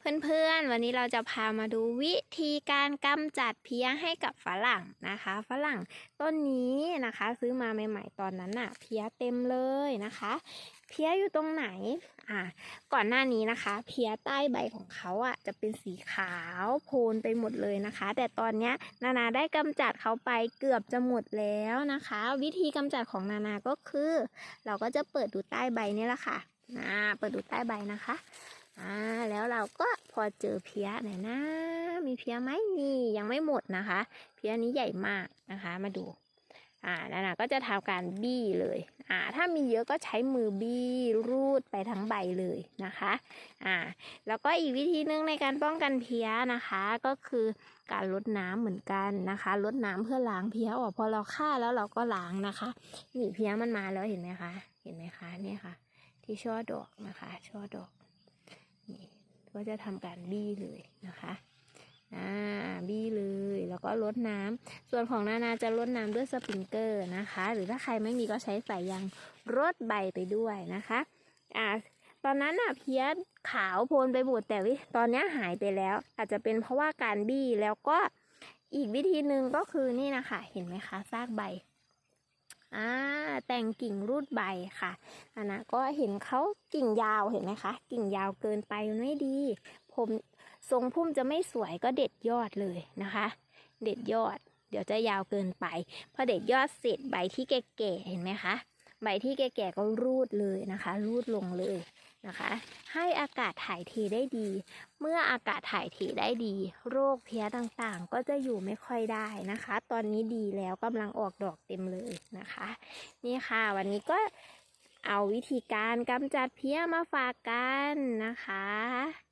เพื่อนๆ วันนี้เราจะพามาดูวิธีการกำจัดเพี้ยให้กับฝรั่งนะคะ ฝรั่งต้นนี้นะคะ ซื้อมาใหม่ๆตอนนั้นน่ะเพี้ยเต็มเลยนะคะ เพี้ยอยู่ตรงไหนอ่าก่อนหน้านี้นะคะ เพี้ยใต้ใบของเขาอะจะเป็นสีขาวโพลนไปหมดเลยนะคะ แต่ตอนเนี้ยนานาได้กำจัดเขาไปเกือบจะหมดแล้วนะคะ วิธีกำจัดของนานาก็คือ เราก็จะเปิดดูใต้ใบนี่แหละค่ะอ่าเปิดดูใต้ใบนะคะอ่าแล้วเรา อเจอเพี้ยไหนนะ มีเพี้ยไหมนี่ยังไม่หมดนะคะ เพี้ยนี้ใหญ่มากนะคะ มาดู อ่านานาก็จะทำการบี้เลย อ่า ถ้ามีเยอะก็ใช้มือบี้รูดไปทั้งใบเลยนะคะ อ่า แล้วก็อีกวิธีหนึงในการป้องกันเพี้ยนะคะ ก็คือการลดน้ำเหมือนกันนะคะลดน้ำเพื่อล้างเพี้ยออกพอเราฆ่าแล้วเราก็ล้างนะคะนี่เพี้ยมันมาแล้วเห็นไหมคะ เห็นไหมคะเนี่ยค่ะ ที่ช่อดอกนะคะ ช่อดอกนี่ ก็จะทำการบี้เลยนะคะอ่าบี้เลยแล้วก็ลดน้ำส่วนของนานาจะลดน้ำด้วยสปริงเกอร์นะคะ หรือถ้าใครไม่มีก็ใช้สายยางรดใบไปด้วยนะคะอ่าตอนนั้นอะเพี้ยขาวโพลนไปหมดแต่วิตอนนี้หายไปแล้ว อาจจะเป็นเพราะว่าการบี้แล้วก็อีกวิธีหนึ่งก็คือนี่นะคะ เห็นไหมคะซากใบอ่า แต่งกิ่งรูดใบค่ะอันนะก็เห็นเขากิ่งยาวเห็นไหมคะ กิ่งยาวเกินไปไม่ดี ผมทรงพุ่มจะไม่สวยก็เด็ดยอดเลยนะคะ เด็ดยอด เดี๋ยวจะยาวเกินไป พอเด็ดยอดเสร็จใบที่แก่ๆเห็นไหมคะ ใบที่แก่ๆก็รูดเลยนะคะ รูดลงเลย นะคะ ให้อากาศถ่ายเทได้ดี เมื่ออากาศถ่ายเทได้ดี โรคเพี้ยต่างๆ ก็จะอยู่ไม่ค่อยได้นะคะ ตอนนี้ดีแล้วกำลังออกดอกเต็มเลยนะคะ นี่ค่ะวันนี้ก็เอาวิธีการกำจัดเพี้ยมาฝากกันนะคะ